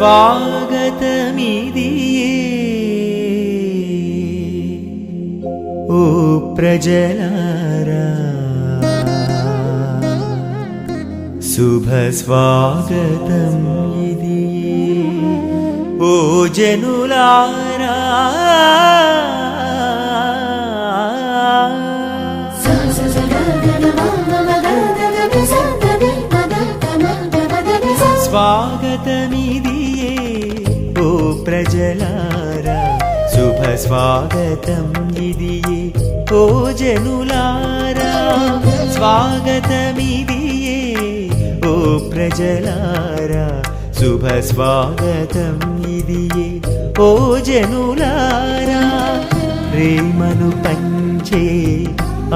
స్వాగతమిదియే. ఓ ప్రజలారా శుభ స్వాగతం ఇది ఓ జనులారా స్వాగతమిది. ప్రజలారా శుభ స్వాగతం ఇది ఓ జనులారా. స్వాగతమిది ఓ ప్రజలారా. శుభ స్వాగతం ఇది ఓ జనులారా. ప్రేమను పంచే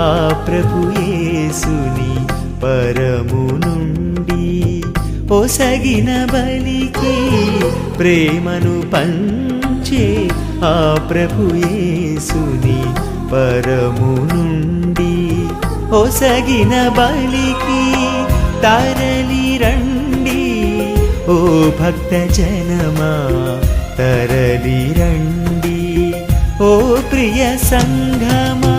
ఆ ప్రభు యేసుని పరము నుండి పొసగిన బలికి ప్రేమను పంచే ఆ ప్రభుయేసుని పరము నుండి పొసగిన బలికి తరలి రండి. ఓ భక్త జనమా తరలి రండి. ఓ ప్రియ సంఘమా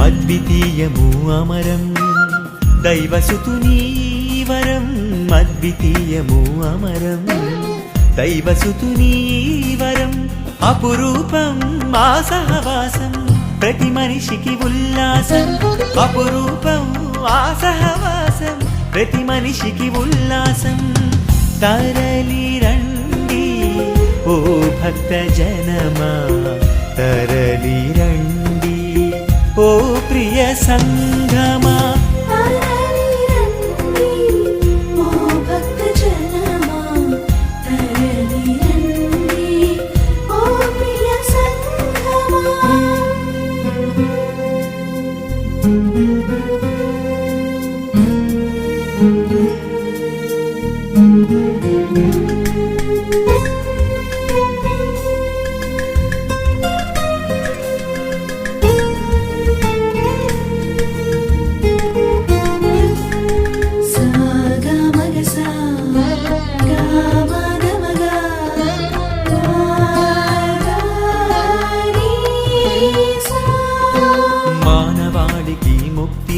అద్వితీయము అమరం దైవసుతుని వరం. అద్వితీయము అమరం దైవసుతుని వరం. అపురూపం మా సహవాసం ప్రతి మనిషికి ఉల్లాసం. అపురూపం ఆ సహవాసం ప్రతి మనిషికి ఉల్లాసం. తరలి రండి ఓ భక్త జనమా తరలి రండి ఓ ప్రియ సంగమా మానవాళికి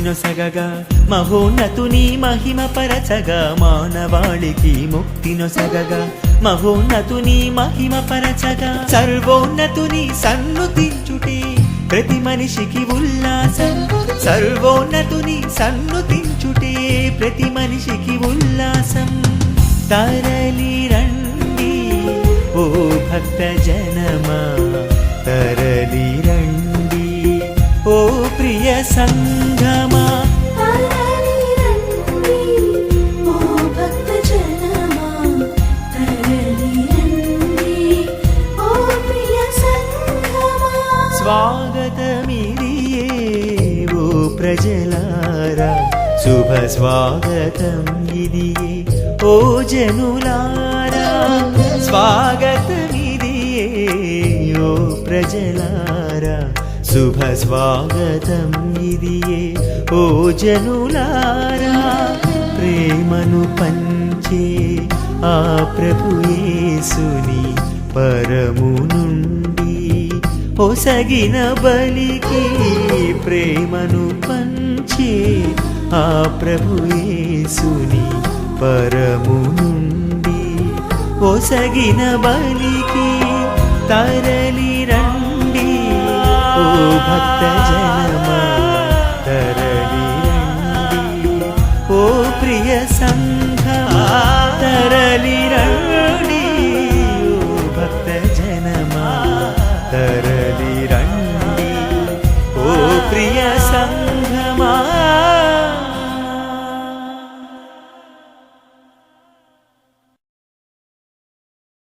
ముక్తినొసగగా మహోన్నతుని మహిమ పరచగా మానవాళికి ముక్తినొసగగా మహోన్నతుని మహిమ పరచగా సర్వోన్నతుని సన్నుతించుటే ప్రతి మనిషికి ఉల్లాసం. సర్వోన్నతుని సన్నుతించుటే ప్రతి మనిషికి ఉల్లాసం. తరలి రండి ఓ భక్త జనమా తరలి రండి ఓ ప్రియ సంగమా స్వాగతమిదియే ఓ ప్రజలారా. శుభ స్వాగతం ఇదియే ఓ జనులారా. స్వాగతమిదియే ఓ ప్రజలారా. శుభ స్వాగతం ఇదియే ఓ జనులారా. ప్రేమను పంచే ఆ ప్రభు పరమునుండి ఒసగిన బలికి ప్రేమను పంచే ఆ ప్రభుయేసుని పరము నుండి. ఒసగిన బలికి తరలి రండి ఓ భక్త జనమా తరలి రండి. ఓ ప్రియ సంఘ తరలి రండి.